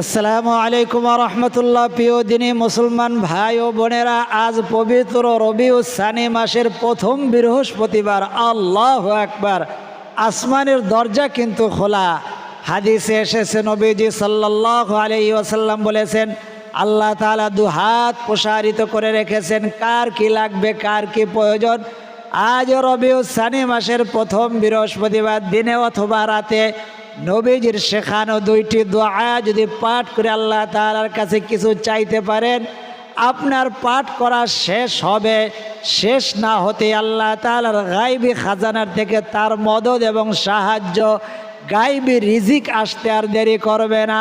আসসালামু আলাইকুম রহমতুল্লাহ প্রিয় দিনী মুসলমান ভাই ও বোনেরা, আজ পবিত্র রবিউ সানি মাসের প্রথম বৃহস্পতিবার, আল্লাহ একবার আসমানের দরজা কিন্তু খোলা। হাদিসে এসেছে, নবীজি সাল্লাহ আলাই ওসাল্লাম বলেছেন, আল্লাহ তাআলা দু হাত প্রসারিত করে রেখেছেন, কার কি লাগবে, কার কি প্রয়োজন? আজ রবিউ সানি মাসের প্রথম বৃহস্পতিবার, দিনে অথবা রাতে নবীজির শেখানো দুইটি দোয়া যদি পাঠ করে আল্লাহ তাআলার কাছে কিছু চাইতে পারেন, আপনার পাঠ করা শেষ হবে। শেষ না হতে আল্লাহ তাআলার গাইবি খাজানার থেকে তার মদত এবং সাহায্য গাইবি রিজিক আসতে আর দেরি করবে না।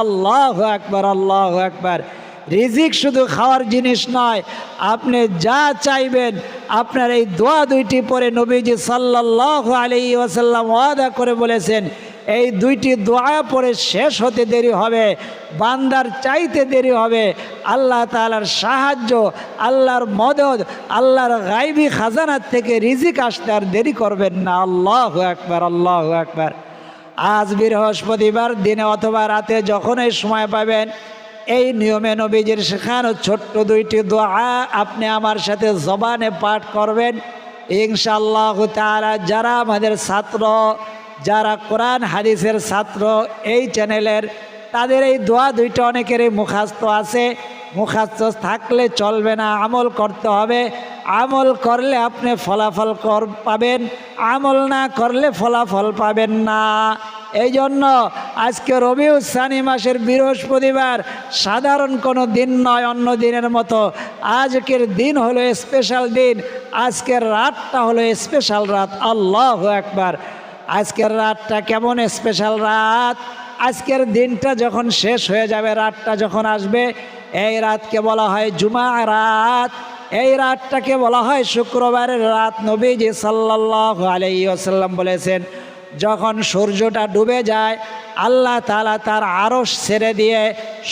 আল্লাহ একবার আল্লাহ একবার রিজিক শুধু খাওয়ার জিনিস নয়, আপনি যা চাইবেন, আপনার এই দোয়া দুইটি পরে নবীজি সাল্লাহ আলী ওসাল্লাম ওয়াদা করে বলেছেন, এই দুইটি দোয়া পরে শেষ হতে দেরি হবে, বান্দার চাইতে দেরি হবে, আল্লাহ তালার সাহায্য, আল্লাহর মদত আল্লাহর গাইবি খাজানার থেকে রিজিক আসতে আর দেরি করবেন না, আল্লাহ একবার আল্লাহ একবার আজ বৃহস্পতিবার দিনে অথবা রাতে যখনই সময় পাবেন এই নিয়মে নবীজির শেখানো ছোট্ট দুইটি দোয়া আপনি আমার সাথে জবানে পাঠ করবেন। ইনশাল্লাহ তারা যারা আমাদের ছাত্র, যারা কোরআন, হাদিসের ছাত্র এই চ্যানেলের, তাদের এই দোয়া দুইটা অনেকেরই মুখাস্ত আছে। মুখাস্ত থাকলে চলবে না, আমল করতে হবে। আমল করলে আপনি ফলাফল কর, পাবেন, আমল না করলে ফলাফল পাবেন না। এই জন্য আজকে রবি সানি মাসের বৃহস্পতিবার সাধারণ কোনো দিন নয়, অন্য দিনের মতো। আজকের দিন হলো স্পেশাল দিন। আজকের রাতটা হলো স্পেশাল রাত। আল্লাহ একবার আজকের রাতটা কেমন স্পেশাল রাত? আজকের দিনটা যখন শেষ হয়ে যাবে, রাতটা যখন আসবে, এই রাতকে বলা হয় জুমা রাত। এই রাতটাকে বলা হয় শুক্রবারের রাত। নবীজি সাল্লাহ আলাইসাল্লাম বলেছেন যখন সূর্যটা ডুবে যায়, আল্লাহ তালা তার আরস ছেড়ে দিয়ে,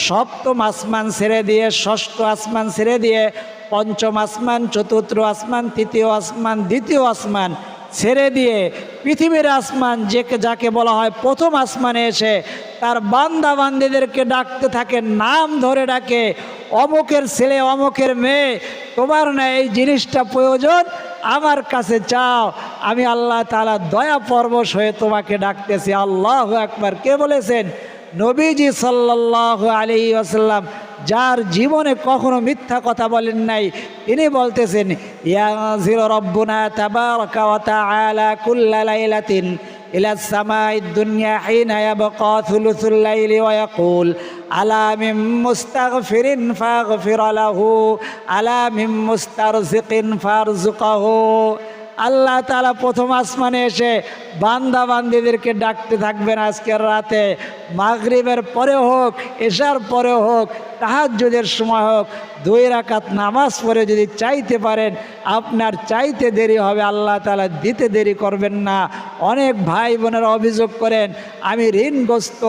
সপ্তম আসমান ছেড়ে দিয়ে, ষষ্ঠ আসমান ছেড়ে দিয়ে, পঞ্চম আসমান, চতুর্থ আসমান, তৃতীয় আসমান, দ্বিতীয় আসমান ছেড়ে দিয়ে, পৃথিবীর আসমান যে যাকে বলা হয় প্রথম আসমানে এসে, তার বান্দা বান্দিদেরকে ডাকতে থাকে, নাম ধরে ডাকে, অমুকের ছেলে, অমুকের মেয়ে, তোমার না এই জিনিসটা প্রয়োজন আমার কাছে চাও, আমি আল্লাহ তালা দয়া পরবশ হয়ে তোমাকে ডাকতেছি। আল্লাহ একবার কে বলেছেন? নবীজি সাল্লাহ আলী আসাল্লাম যার জীবনে কখনো মিথ্যা কথা বলেন নাই, তিনি বলতেছেন, ইয়াজির রব্বুনা তাবার ওয়া তাআলা কুল্লা লাইলাতিন। ইলা السماء দুনিয়া حين يبقى ثلث الليل ويقول ألا من مستغفر فاغفر له ألا من مسترزق فارزقه আল্লাহ তালা প্রথম আসমানে এসে বান্দা বান্দিদেরকে ডাকতে থাকবেন আজকের রাতে। মাগরিবের পরে হোক, এশার পরে হোক, তাহাজ্জুদের সময় হোক, দুই রাকাত নামাজ পড়ে যদি চাইতে পারেন, আপনার চাইতে দেরি হবে, আল্লাহ তালা দিতে দেরি করবেন না। অনেক ভাই বোনেরা অভিযোগ করেন, আমি ঋণগ্রস্ত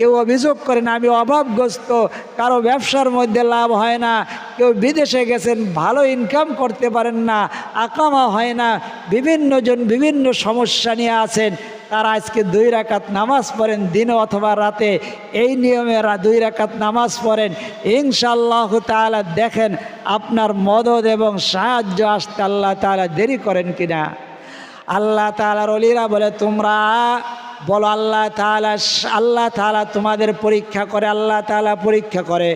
কেউ অভিযোগ করেন আমি অভাবগ্রস্ত, কারও ব্যবসার মধ্যে লাভ হয় না, কেউ বিদেশে গেছেন, ভালো ইনকাম করতে পারেন না, আকামা হয় না, বিভিন্নজন বিভিন্ন সমস্যা নিয়ে আছেন, তারা আজকে দুই রাকাত নামাজ পড়েন দিনে অথবা রাতে, এই নিয়মে দুই রাকাত নামাজ পড়েন। ইনশাল্লাহ তাআলা দেখেন আপনার মদত এবং সাহায্য আসতে আল্লাহ তাআলা দেরি করেন কিনা। আল্লাহ তাআলার অলিরা বলে, তোমরা বলো আল্লাহ তাআলা আল্লাহ তাআলা তোমাদের পরীক্ষা করে, আল্লাহ তাআলা পরীক্ষা করে।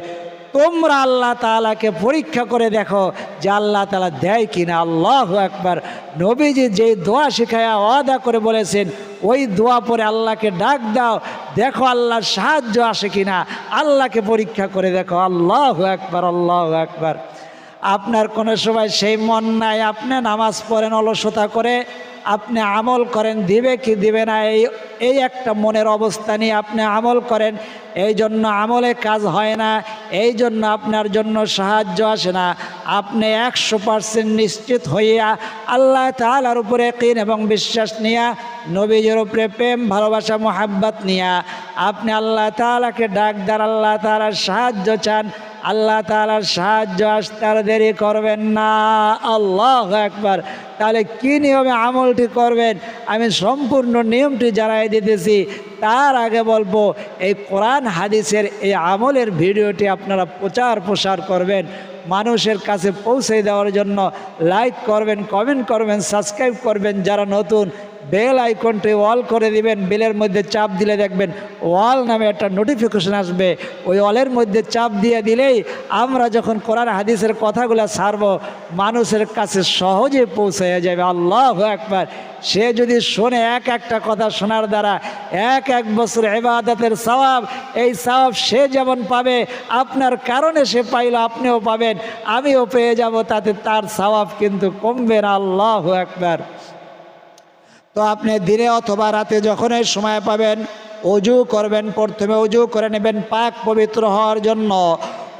তোমরা আল্লাহ তাআলাকে পরীক্ষা করে দেখো যে আল্লাহ তালা দেয় কিনা। আল্লাহ একবার নবীজি যেই দোয়া শিখায়া ওয়াদা করে বলেছেন, ওই দোয়া পরে আল্লাহকে ডাক দাও, দেখো আল্লাহর সাহায্য আসে কিনা। আল্লাহকে পরীক্ষা করে দেখো। আল্লাহ একবার আল্লাহ একবার আপনার কোনো সময় সেই মন নাই, আপনি নামাজ পড়েন অলসতা করে, আপনি আমল করেন, দিবে কি দিবে না, এই এই একটা মনের অবস্থা নিয়ে আপনি আমল করেন, এই জন্য আমলে কাজ হয় না, এই জন্য আপনার জন্য সাহায্য আসে না। আপনি একশো পার্সেন্ট নিশ্চিত হইয়া আল্লাহ তালার উপরে কিন এবং বিশ্বাস নিয়া, নবীজের উপরে প্রেম, ভালোবাসা, মোহাব্বত নিয়া আপনি আল্লাহ তালাকে ডাক দেন, আল্লাহ তালার সাহায্য চান আল্লাহ তালার সাহায্য আসতে আর দেরি করবেন না। আল্লাহ একবার তাহলে কি নিয়মে আমলটি করবেন? আমি সম্পূর্ণ নিয়মটি জানাই দিতেছি। তার আগে বলব, এই কোরআন, হাদিসের এই আমলের ভিডিওটি আপনারা প্রচার প্রসার করবেন। মানুষের কাছে পৌঁছে দেওয়ার জন্য লাইক করবেন কমেন্ট করবেন সাবস্ক্রাইব করবেন যারা নতুন। বেল আইকনটি অল করে দিবেন, বেলের মধ্যে চাপ দিলে দেখবেন ওয়াল নামে একটা নোটিফিকেশন আসবে। ওই অলের মধ্যে চাপ দিয়ে দিলেই আমরা যখন কোরআন হাদিসের কথাগুলো ছাড়ব, মানুষের কাছে সহজে পৌঁছে যাবে। আল্লাহ একবার সে যদি শোনে এক একটা কথা শোনার দ্বারা, এক এক বছর এবাদতের সওয়াব, এই সওয়াব সে যেমন পাবে, আপনার কারণে সে পাইল, আপনিও পাবেন, আমিও পেয়ে যাব, তাতে তার সওয়াব কিন্তু কমবে না। আল্লাহ একবার তো আপনি দিনে অথবা রাতে যখনই সময় পাবেন, অজু করবেন, প্রথমে অজু করে নেবেন, পাক পবিত্র হওয়ার জন্য।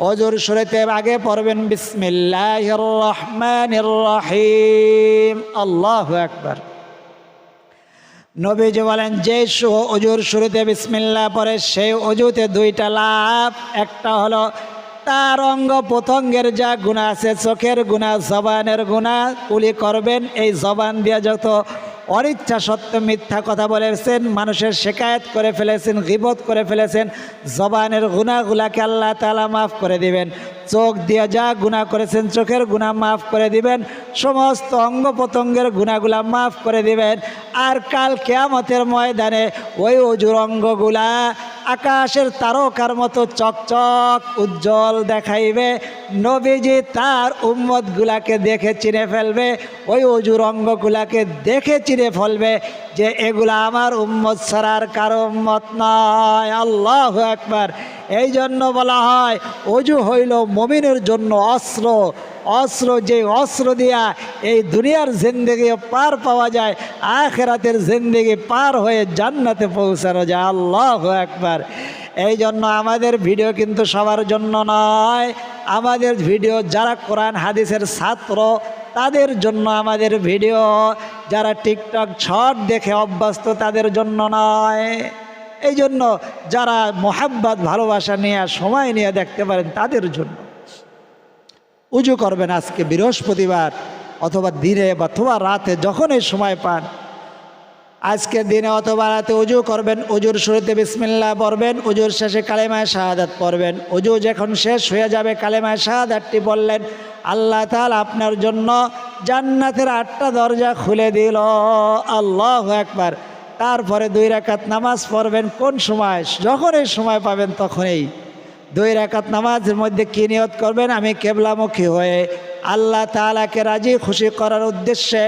অজুর শুরুতে আগে পড়বেন বিসমিল্লাহ রহমান রহিম। আল্লাহ একবার নবীজি বলেন, যে অজুর শুরুতে বিসমিল্লা পরে সেই অজুতে দুইটা লাভ। একটা হলো, তার অঙ্গ প্রত্যঙ্গের যা গুণা আছে, চোখের গুণা, জবানের গুণা কুলি করবেন। এই জবান দিয়ে যত অনিচ্ছা সত্য মিথ্যা কথা বলেছেন, মানুষের শেকায়ত করে ফেলেছেন, গিবত করে ফেলেছেন, জবানের গুণাগুলাকে আল্লাহ তালা মাফ করে দিবেন। চোখ দিয়ে যা গুণা করেছেন চোখের গুণা মাফ করে দিবেন। সমস্ত অঙ্গ প্রত্যঙ্গের গুণাগুলা মাফ করে দিবেন। আর কাল কেয়ামতের ময়দানে ওই অজুর অঙ্গগুলা আকাশের তারকার মতো চকচক উজ্জ্বল দেখাইবে। নবীজি তার উম্মতগুলাকে দেখে চিনে ফেলবে, ওই অজুর অঙ্গগুলাকে দেখে চিনে ফেলবে যে এগুলা আমার উম্মত ছাড়ার কারও উম্মত নয়। আল্লাহ একবার এই জন্য বলা হয়, অজু হইল মমিনের জন্য অস্ত্র। অস্ত্র যে অস্ত্র দিয়া এই দুনিয়ার জিন্দেগি পার পাওয়া যায়, আখেরাতের জিন্দেগি পার হয়ে জান্নাতে পৌঁছানো যায়। আল্লাহ একবার এই জন্য আমাদের ভিডিও কিন্তু সবার জন্য নয়। আমাদের ভিডিও যারা কোরআন, হাদিসের ছাত্র, তাদের জন্য আমাদের ভিডিও। যারা টিকটক শর্ট দেখে অভ্যস্ত, তাদের জন্য নয়। এই জন্য যারা মোহাব্বত, ভালোবাসা নিয়ে, সময় নিয়ে দেখতে পারেন, তাদের জন্য। উজু করবেন আজকে বৃহস্পতিবার অথবা দিনে অথবা রাতে, যখনই সময় পান। আজকে দিনে অথবা রাতে উজু করবেন, উজুর শুরুতে বিসমিল্লা পড়বেন, উজুর শেষে কালেমায় শাহাদাত পড়বেন। উজু যখন শেষ হয়ে যাবে, কালেমায় শাহাদাতটি বললেন, আল্লাহ তাল আপনার জন্য জান্নাতের আটটা দরজা খুলে দিল। আল্লাহ একবার তারপরে দুই রাকাত নামাজ পড়বেন, কোন সময়? যখন এই সময় পাবেন তখনই। দুই রাকাত নামাজের মধ্যে কি নিয়ত করবেন? আমি কেবলামুখী হয়ে আল্লাহ তালাকে রাজি, খুশি করার উদ্দেশ্যে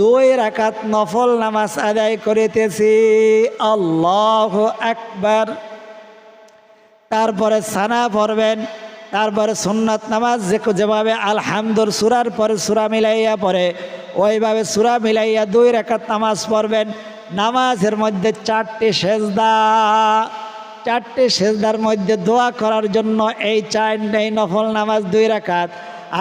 দুই রাকাত নফল নামাজ আদায় করিতেছি। আল্লাহ একবার তারপরে সানা পড়বেন, তারপরে সুন্নত নামাজ যে যেভাবে আলহামদুর সুরার পরে সুরা মিলাইয়া পড়ে, ওইভাবে সুরা মিলাইয়া দুই রাকাত নামাজ পড়বেন। নামাজের মধ্যে চারটে সেজদা। চারটে সেজদার মধ্যে দোয়া করার জন্য এই চার এই নফল নামাজ দুই রাকাত।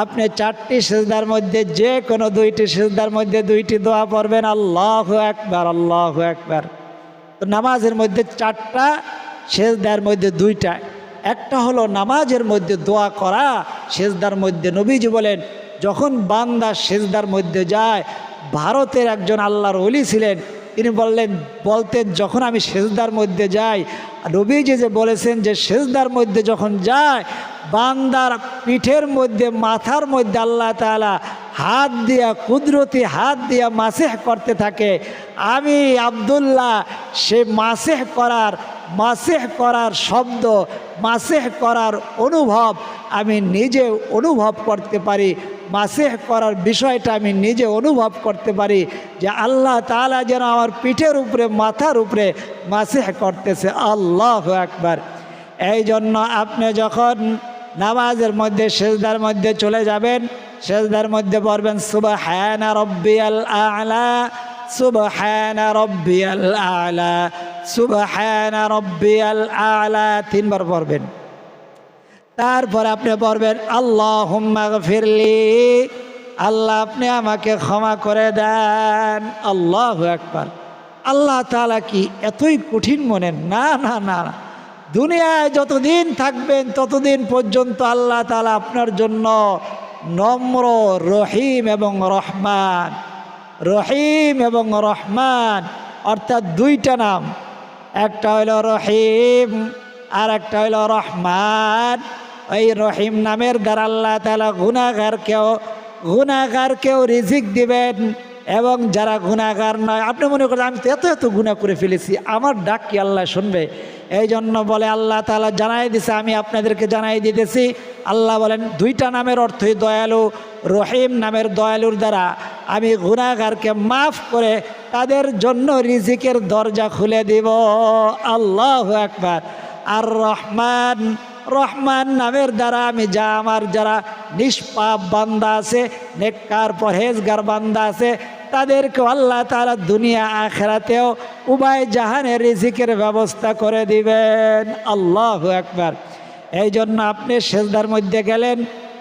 আপনি চারটি সেজদার মধ্যে যে কোনো দুইটি সেজদার মধ্যে দুইটি দোয়া পড়বেন। আল্লাহ একবার আল্লাহ একবার তো নামাজের মধ্যে চারটা, সেজদার মধ্যে দুইটা। একটা হলো নামাজের মধ্যে দোয়া করা, সেজদার মধ্যে নবীজি বলেন, যখন বান্দা সেজদার মধ্যে যায়, ভারতের একজন আল্লাহর অলি ছিলেন তিনি বললেন, বলতেন, যখন আমি সেজদার মধ্যে যাই, নবীজি যে বলেছেন যে সেজদার মধ্যে যখন যায়, বান্দার পিঠের মধ্যে, মাথার মধ্যে আল্লাহ তালা হাত দিয়া, কুদরতি হাত দিয়া মাসেহ করতে থাকে। আমি আবদুল্লাহ, সে মাসেহ করার মাসেহ করার শব্দ, মাসেহ করার অনুভব আমি নিজে অনুভব করতে পারি। মাসেহ করার বিষয়টা আমি নিজে অনুভব করতে পারি যে আল্লাহ তালা যেন আমার পিঠের উপরে, মাথার উপরে মাসেহ করতেছে। আল্লাহ একবার এই জন্য আপনি যখন নামাজের মধ্যে, সেজদার মধ্যে চলে যাবেন, সেজদার মধ্যে পড়বেন শুভ সুবহানা রব্বিয়াল আলা শুভ সুবহানা রব্বিয়াল আলা, সুবহানা রব্বিয়াল আলা তিনবার পড়বেন। তারপর আপনি পড়বেন আল্লাহ হুম্মা ফিরলি আল্লাহ, আপনি আমাকে ক্ষমা করে দেন। আল্লাহ একবার আল্লাহ তালা কি এতই কঠিন মনে? না না না না। দুনিয়ায় যতদিন থাকবেন, ততদিন পর্যন্ত আল্লাহ তালা আপনার জন্য নম্র, রহিম এবং রহমান। রহিম এবং রহমান। অর্থাৎ দুইটা নাম। একটা হইল রহিম আর একটা হইল রহমান। ওই রহিম নামের দ্বারা আল্লাহ তালা গুণাগারকেও গুণাগারকেও রিজিক দিবেন এবং যারা গুণাগার নয়, আপনি মনে করেন আমি তো এত এত গুণা করে ফেলেছি, আমার ডাক কি আল্লাহ শুনবে? এই জন্য বলে আল্লাহ তালা জানাই দিছে, আমি আপনাদেরকে জানাই দিতেছি, আল্লাহ বলেন, দুইটা নামের অর্থই দয়ালু, রহিম নামের দয়ালুর দ্বারা আমি গুণাগারকে মাফ করে তাদের জন্য রিজিকের দরজা খুলে দিব। আল্লাহ একবার আর রহমান রহমান নামের দ্বারা আমি যা আমার যারা নিষ্পাপ বান্দা আছে, নেককার পরহেজগার বান্দা আছে তাদেরকে আল্লাহ তারা দুনিয়া আখেরাতেও উভয় জাহানের রিজিকের ব্যবস্থা করে দিবেন। আল্লাহ একবার এই জন্য আপনি সেজদার মধ্যে গেলেন,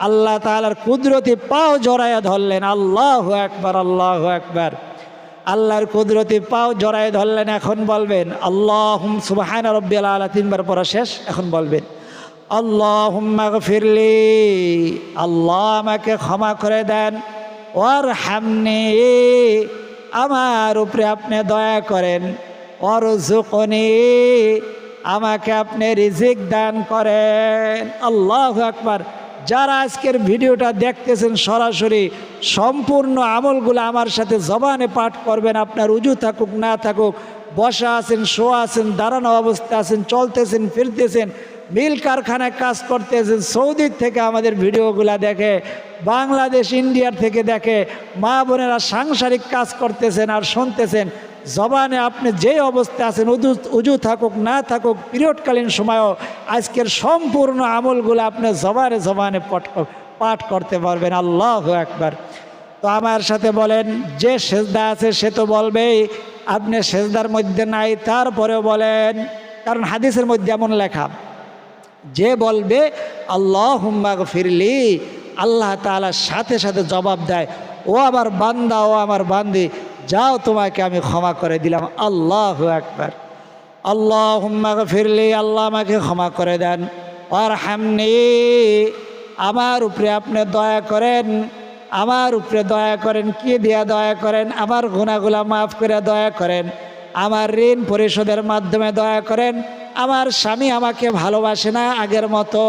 আল্লাহ তালার কুদরতি পাও জড়াইয়া ধরলেন। আল্লাহ একবার আল্লাহ একবার আল্লাহর কুদরতি পাও জড়াই ধরলেন, এখন বলবেন আল্লাহ সুবাহান রব্বিল আলা তিনবার পড়া শেষ, এখন বলবেন আল্লাহ ফিরলি আল্লাহ আমাকে ক্ষমা করে দেন। ওর হামনি আমার উপরে আপনি দয়া করেন। ওর জুকনি আমাকে আপনি রিজিক দান করেন। আল্লাহ আকবার। যারা আজকের ভিডিওটা দেখতেছেন সরাসরি, সম্পূর্ণ আমলগুলো আমার সাথে জবানে পাঠ করবেন। আপনার উজু থাকুক, না থাকুক, বসা আছেন, শোয়া আছেন, দাঁড়ানো অবস্থা আছেন, চলতেছেন, ফিরতেছেন মিল কারখানায় কাজ করতেছেন, সৌদির থেকে আমাদের ভিডিওগুলো দেখে, বাংলাদেশ, ইন্ডিয়ার থেকে দেখে, মা বোনেরা সাংসারিক কাজ করতেছেন আর শুনতেছেন, জবানে আপনি যে অবস্থায় আছেন উজু উজু থাকুক, না থাকুক, পিরিয়ডকালীন সময়ও আজকের সম্পূর্ণ আমলগুলো আপনি জবানে জবানে পাঠ করতে পারবেন, আল্লাহ একবার তো আমার সাথে বলেন, যে সেজদা আছে সে তো বলবেই, আপনি সেজদার মধ্যে নাই, তারপরেও বলেন, কারণ হাদিসের মধ্যে এমন লেখা যে বলবে আল্লাহ হুম্বাগ ফিরলি আল্লাহ তালার সাথে সাথে জবাব দেয়, ও আমার বান্দা, ও আমার বান্দি, যাও তোমাকে আমি ক্ষমা করে দিলাম। আল্লাহ একবার আল্লাহ হুম্মাগ ফিরলি আল্লাহ আমাকে ক্ষমা করে দেন। আর হামনি আমার উপরে আপনি দয়া করেন। আমার উপরে দয়া করেন, কি দিয়া দয়া করেন? আমার গুণাগুলা মাফ করে দয়া করেন। আমার ঋণ পরিশোধের মাধ্যমে দয়া করেন। আমার স্বামী আমাকে ভালোবাসে না আগের মতো।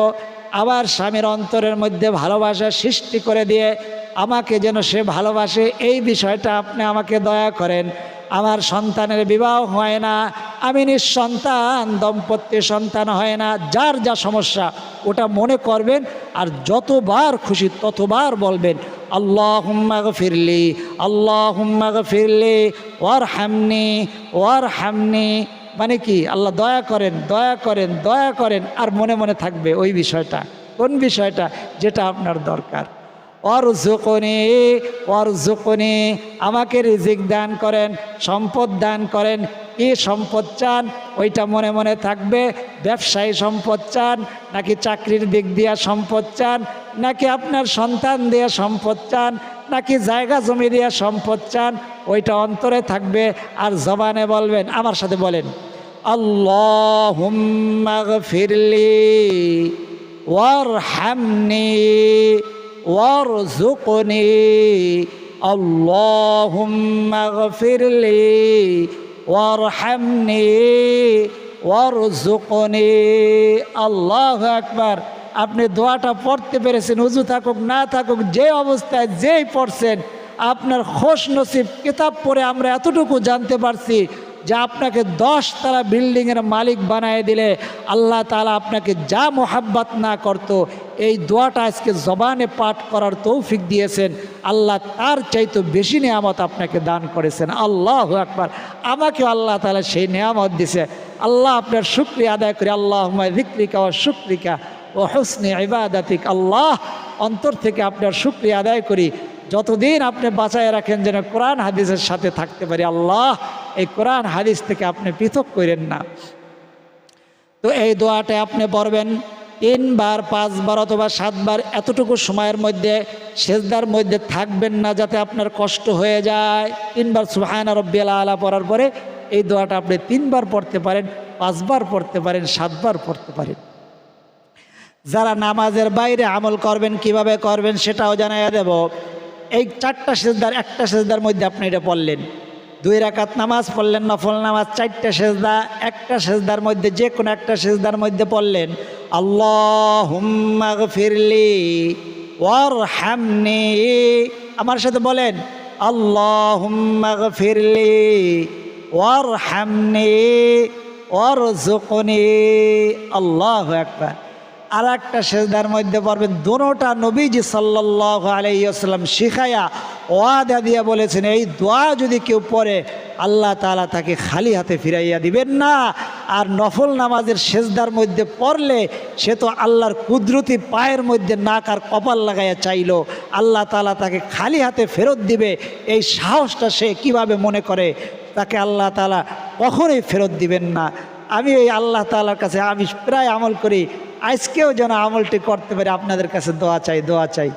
আবার স্বামীর অন্তরের মধ্যে ভালোবাসা সৃষ্টি করে দিয়ে আমাকে যেন সে ভালোবাসে, এই বিষয়টা আপনি আমাকে দয়া করেন। আমার সন্তানের বিবাহ হয় না, আমি নিঃসন্তান, দম্পতি সন্তান হয় না, যার যা সমস্যা ওটা মনে করবেন আর যতবার খুশি ততবার বলবেন আল্লাহ হুম্মাগ ফিরলি আল্লাহ হুম্মাগ ফিরলি ওয়ার হামনি ওয়ার হামনি মানে কি? আল্লাহ দয়া করেন দয়া করেন দয়া করেন, আর মনে মনে থাকবে ওই বিষয়টা। কোন বিষয়টা? যেটা আপনার দরকার। অরজুকনি অরজুকনি, আমাকে রিজিক দান করেন, সম্পদ দান করেন কি সম্পদ চান ওইটা মনে মনে থাকবে ব্যবসায়ী সম্পদ চান নাকি চাকরির দিক দিয়া সম্পদ চান নাকি আপনার সন্তান দিয়ে সম্পদ চান নাকি জায়গা জমি দিয়ে সম্পদ চান ওইটা অন্তরে থাকবে আর জবানে বলবেন আমার সাথে বলেন আল্লাহ ফিরলি ওয়ার হামনি وارزقني اللهم اغفر لي ওয়ারহামনি ওয়ারজুকনি আল্লাহ একবার আপনি দোয়াটা পড়তে পেরেছেন, উজু থাকুক, না থাকুক, যে অবস্থায় যেই পড়ছেন, আপনার খোশ নসিব কিতাব পড়ে আমরা এতটুকু জানতে পারছি যে আপনাকে দশ তারা বিল্ডিংয়ের মালিক বানায় দিলে, আল্লাহ তালা আপনাকে যা মোহাব্বত না করতো, এই দোয়াটা আজকে জবানে পাঠ করার তৌফিক দিয়েছেন। আল্লাহ তার চাইতো বেশি নিয়ামত আপনাকে দান করেছেন। আল্লাহ একবার আমাকে আল্লাহ তালা সেই নিয়ামত দিছে। আল্লাহ আপনার শুক্রিয়া আদায় করি। আল্লাহ রিক্রিকা ও শুক্রিকা ও হোসনে ইবাদাতিক। আল্লাহ অন্তর থেকে আপনার শুক্রিয়া আদায় করি। যতদিন আপনি বাঁচায় রাখেন যেন কোরআন হাদিসের সাথে থাকতে পারি, আল্লাহ এই কোরআন হাদিস থেকে আপনি পৃথক করেন না। তো এই দোয়াটা আপনি পড়বেন তিনবার, পাঁচবার অথবা সাতবার এতটুকু সময়ের মধ্যে, সেজদার মধ্যে থাকবেন না যাতে আপনার কষ্ট হয়ে যায়। তিনবার সুহায়না রব্বিয়াল আলা পড়ার পরে এই দোয়াটা আপনি তিনবার পড়তে পারেন, পাঁচবার পড়তে পারেন, সাতবার পড়তে পারেন। যারা নামাজের বাইরে আমল করবেন, কীভাবে করবেন সেটাও জানাইয়া দেব। এই চারটা সেজদার, একটা সেজদার মধ্যে আপনি এটা পড়লেন। দুই রাকাত নামাজ পড়লেন, নফল নামাজ, চারটা সেজদা, একটা সেজদার মধ্যে যে কোনো একটা সেজদার মধ্যে পড়লেন। আল্লাহ ফিরলি ওয়ার হামনি আমার সাথে বলেন আল্লাহ ফিরলি ওয়ার হামনি ওর জোকনি আল্লাহ একবার আর একটা সেজদার মধ্যে পড়বেন দোনোটা নবীজি সাল্লাহ আলাইসাল্লাম শিখাইয়া ওয়াদা দিয়া বলেছেন, এই দোয়া যদি কেউ পড়ে, আল্লাহ তালা তাকে খালি হাতে ফিরাইয়া দিবেন না। আর নফল নামাজের সেজদার মধ্যে পড়লে সে তো আল্লাহর কুদরতি পায়ের মধ্যে নাক আর কপাল লাগাইয়া চাইল। আল্লাহ তালা তাকে খালি হাতে ফেরত দিবে, এই সাহসটা সে কীভাবে মনে করে, তাকে আল্লাহ তালা কখনোই ফেরত দিবেন না। আমি এই আল্লাহ তালার কাছে আমি প্রায় আমল করি আজকেও যেন আমলটি করতে পারি, আপনাদের কাছে দোয়া চাই দোয়া চাই।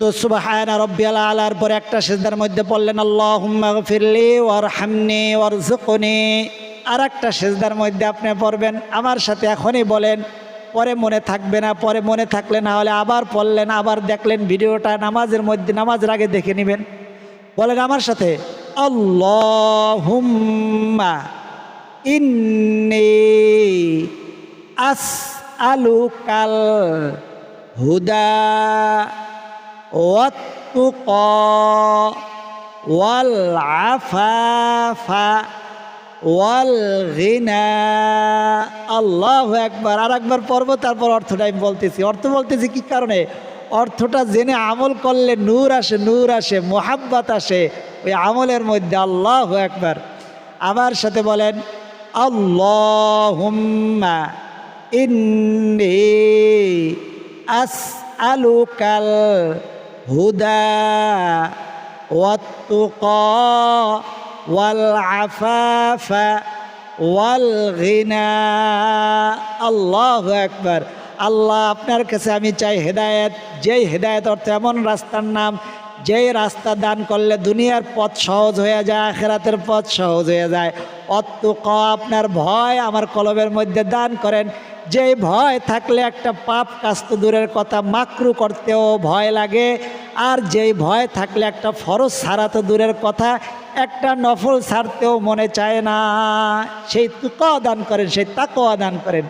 তো সুবাহায়না রব্বিয়াল আলার পরে একটা সেজদার মধ্যে পড়লেন আল্লাহ ফিরলি ওর হামনি ওর জুকনি আর একটা সেজদার মধ্যে আপনি পড়বেন, আমার সাথে এখনই বলেন, পরে মনে থাকবে না, পরে মনে থাকলে না হলে আবার পড়লেন, আবার দেখলেন ভিডিওটা নামাজের মধ্যে, নামাজের আগে দেখে নেবেন। বলেন আমার সাথে, আল্লাহুম্মা ইন্নি আস আলু কাল হুদা ওয়াত্তুক ওয়াল আফাফা ওয়াল গিনা আল্লাহ একবার আর একবার পর্ব তারপর অর্থটা আমি বলতেছি। অর্থ বলতেছি কি কারণে? অর্থটা জেনে আমল করলে নূর আসে নূর আসে, মোহাব্বত আসে। ওই আমলের মধ্যে আল্লাহ একবার আমার সাথে বলেন, আল্লাহুম্মা ইন্নি আস আলুকাল হুদা ওয়াত্তুকা ওয়াল আফাফা ওয়াল গিনা। আল্লাহ একবার আল্লাহ আপনার কাছে আমি চাই হেদায়েত। যেই হেদায়েত অর্থ এমন রাস্তার নাম, যেই রাস্তা দান করলে দুনিয়ার পথ সহজ হয়ে যায়, আখেরাতের পথ সহজ হয়ে যায়। অত্য ক আপনার ভয় আমার কলবের মধ্যে দান করেন। যেই ভয় থাকলে একটা পাপ কাজ তো দূরের কথা, মাকরু করতেও ভয় লাগে। আর যেই ভয় থাকলে একটা ফরজ ছাড়া তো দূরের কথা, একটা নফল ছাড়তেও মনে চায় না। সেই তুকও দান করেন, সেই তাকও দান করেন।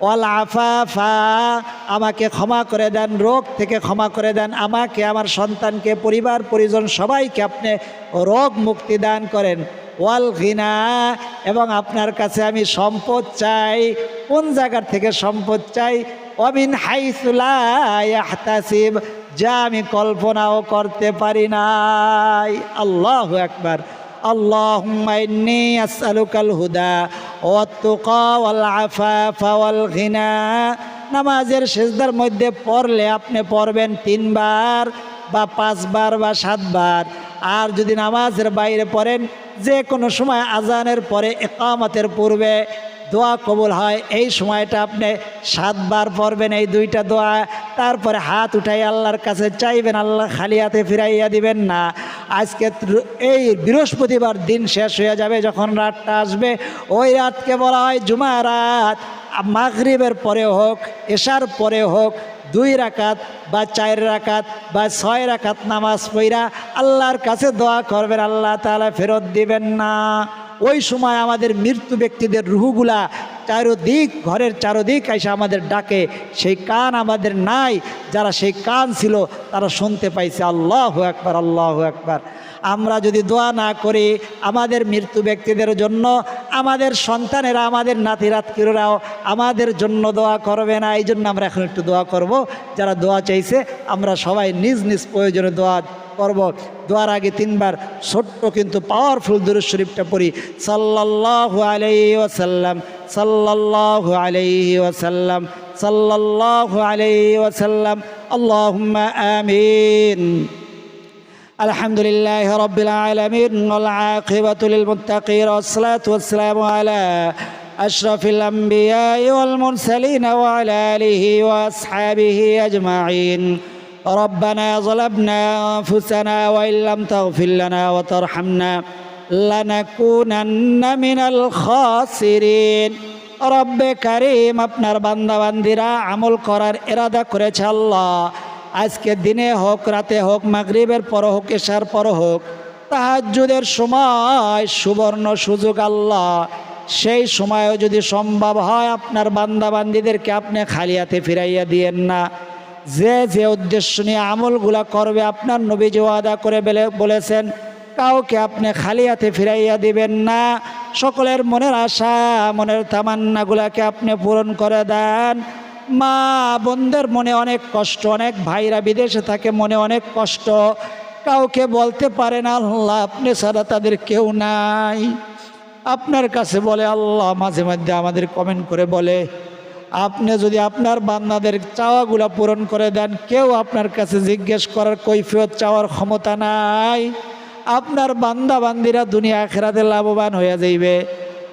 ওয়াল আফাফা, আমাকে ক্ষমা করে দেন, রোগ থেকে ক্ষমা করে দেন। আমাকে, আমার সন্তানকে, পরিবার, পরিজন সবাইকে আপনি রোগ মুক্তি দান করেন। ওয়াল ঘিনা এবং আপনার কাছে আমি সম্পদ চাই। কোন জায়গার থেকে সম্পদ চাই? অবিন হাইসুলাহতাসিব যা আমি কল্পনাও করতে পারি নাই। আল্লাহ একবার আল্লাহুমাইনিয়াসালুকাল হুদা ওয়াতুকাওয়ালাফাফাওয়ালঘিনা নামাজের সেজদার মধ্যে পড়লে আপনি পড়বেন তিনবার বা পাঁচবার বা সাতবার। আর যদি নামাজের বাইরে পড়েন যে কোনো সময় আজানের পরে একামতের পূর্বে দোয়া কবুল হয়, এই সময়টা আপনি সাতবার পড়বেন এই দুইটা দোয়া। তারপরে হাত উঠাই আল্লাহর কাছে চাইবেন, আল্লাহ খালি হাতে ফিরাইয়া দিবেন না। আজকে এই বৃহস্পতিবার দিন শেষ হয়ে যাবে যখন রাতটা আসবে। ওই রাতকে বলা হয় জুমা রাত। মাগরিবের পরে হোক, এশার পরে হোক, দুই রাকাত বা চার রাকাত বা ছয় রাকাত নামাজ পইরা আল্লাহর কাছে দোয়া করবেন, আল্লাহ তালা ফেরত দিবেন না। ওই সময় আমাদের মৃত্যু ব্যক্তিদের রুহুগুলা চারোদিক, ঘরের চারোদিক এসে আমাদের ডাকে। সেই কান আমাদের নাই, যারা সেই কান ছিল, তারা শুনতে পাইছে, আল্লাহ একবার আল্লাহ একবার আমরা যদি দোয়া না করি আমাদের মৃত্যু ব্যক্তিদের জন্য, আমাদের সন্তানেরা, আমাদের নাতিরাতকিরাও আমাদের জন্য দোয়া করবে না। এই জন্য আমরা এখন একটু দোয়া করব। যারা দোয়া চাইছে, আমরা সবাই নিজ নিজ প্রয়োজনে দোয়া করব দোয়ার আগে তিনবার ছোট্ট কিন্তু পাওয়ারফুল দুরুদ শরীফটা পড়ি সাল্লাল্লাহু আলাইহি ওয়াসাল্লাম সাল্লাল্লাহু আলাইহি ওয়াসাল্লাম সাল্লাল্লাহু আলাইহি ওয়াসাল্লাম আল্লাহুম্মা আমিন الحمد لله رب العالمين والعاقبة للمتقين والصلاة والسلام على أشرف الأنبياء والمرسلين وعلى آله وأصحابه أجمعين ربنا ظلمنا أنفسنا وإن لم تغفر لنا وترحمنا লানাকুনান্না মিনাল খাসিরিন রব্বে কারিম আপনার বান্দাবান্দিরা আমল করার এরাদা করেছে আল্লাহ আজকে দিনে হোক রাতে হোক মাগরিবের পর হোক এশার পর হোক তাহাজ্জুদের সময় সুবর্ণ সুযোগ আল্লাহ সেই সময়ও যদি সম্ভব হয় আপনার বান্দাবান্দিদেরকে আপনি খালিয়াতে ফিরাইয়া দিয়েন না যে যে উদ্দেশ্য নিয়ে আমলগুলা করবে, আপনার নবীজি ওয়াদা করে বেলে- বলেছেন, কাউকে আপনি খালি হাতে ফিরাইয়া দিবেন না। সকলের মনের আশা, মনের তামান্নাগুলাকে আপনি পূরণ করে দেন। মা বোনদের মনে অনেক কষ্ট, অনেক ভাইরা বিদেশে থাকে, মনে অনেক কষ্ট। কাউকে বলতে পারে না আল্লাহ, আপনি ছাড়া তাদের কেউ নাই। আপনার কাছে বলে, আল্লাহ, মাঝে মধ্যে আমাদের কমেন্ট করে বলে আপনি যদি আপনার বান্দাদের চাওয়াগুলা পূরণ করে দেন, কেউ আপনার কাছে জিজ্ঞেস করার কৈফিয়ত চাওয়ার ক্ষমতা নাই। আপনার বান্দা বান্দিরা দুনিয়া আখেরাতে লাভবান হয়ে যাইবে।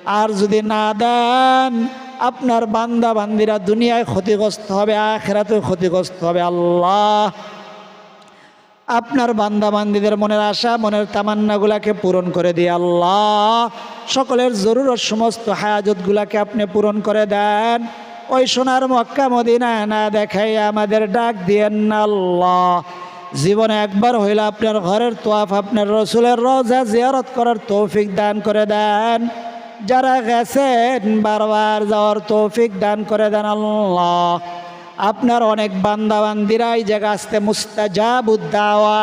আর যদি না দেন, আপনার বান্দা বান্দিরা দুনিয়ায় ক্ষতিগ্রস্ত হবে, আখেরাতেও ক্ষতিগ্রস্ত হবে। আল্লাহ, আপনার বান্দা বান্দিদের মনের আশা, মনের তামান্নাগুলাকে পূরণ করে দিয়ে আল্লাহ, সকলের জরুরত সমস্ত হায়াজতগুলাকে আপনি পূরণ করে দেন। ওই সোনার মক্কা মদিনা না দেখাই আমাদের ডাক দিয়েন না আল্লাহ। জীবনে একবার হইলে আপনার ঘরের তোয়াফ, আপনার রসুলের রোজা জিয়ারত করার তৌফিক দান করে দেন। যারা গেছেন, বারবার যাওয়ার তৌফিক দান করে দেন আল্লাহ। আপনার অনেক বান্দাবান্দিরা এই জায়গা আসতে মুস্তাজাবুদ্দাওয়া।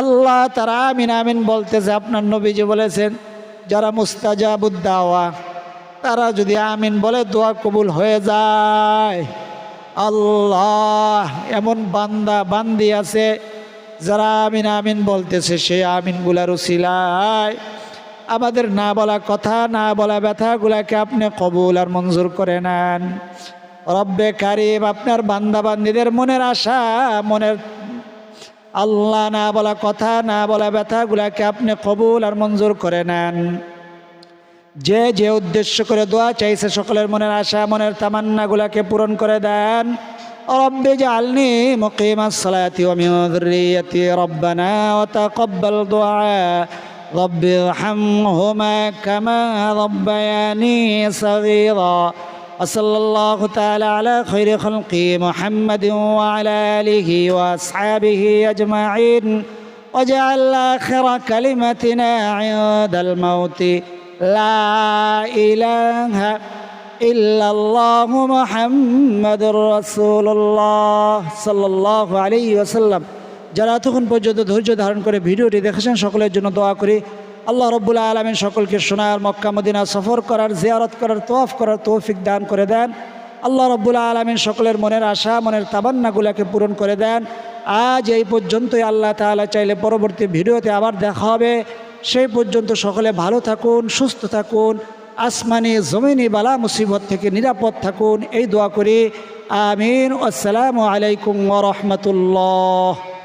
আল্লাহ তারা আমিন আমিন বলতেছে, আপনার নবীজি বলেছেন, যারা মুস্তাজাবুদ্দাওয়া তারা যদি আমিন বলে, দোয়া কবুল হয়ে যায়। আল্লাহ, এমন বান্দা, বান্দি আছে, যারা আমিন আমিন বলতেছে, সে আমিনগুলার উসিলায়। আমাদের না বলা কথা, না বলা ব্যথাগুলাকে আপনি কবুল আর মঞ্জুর করে নেন। রব্বে কারিম, আপনার বান্দা বান্দিদের মনের আশা, মনের আল্লাহ না বলা কথা, না বলা ব্যথাগুলাকে আপনি কবুল আর মঞ্জুর করে নেন। যে যে উদ্দেশ্য করে দোয়া চাইছে সকলের মনের আশা মনের তামান্নাগুলাকে পূরণ করে দেন রব্বি জালনি মুকিম الصلاة ومن ذريتي ربنا وتقبل دعاء رب ارحمهما كما ربياني صغيرا وصلى الله تعالى على خير خلقه محمد وعلى آله وأصحابه أجمعين وجعل آخر كلمتنا عند الموت لا إله إلا الله محمد رسول الله صلى الله عليه وسلم যারা তখন পর্যন্ত ধৈর্য ধারণ করে ভিডিওটি দেখেছেন সকলের জন্য দোয়া করি আল্লাহ রব্বুল্লাহ আলমিন সকলকে সোনার মক্কা মদিনা সফর করার জিয়ারত করার তোয়াফ করার তৌফিক দান করে দেন আল্লাহ রব্বুল্লাহ আলমিন সকলের মনের আশা মনের তাবান্নাগুলাকে পূরণ করে দেন আজ এই পর্যন্তই আল্লাহ তাআলা চাইলে পরবর্তী ভিডিওতে আবার দেখা হবে সেই পর্যন্ত সকলে ভালো থাকুন, সুস্থ থাকুন, আসমানি, জমিনি বালা মুসিবত থেকে নিরাপদ থাকুন। এই দোয়া করে, আমিন। আসসালামু আলাইকুম ওরহমতুল্লাহ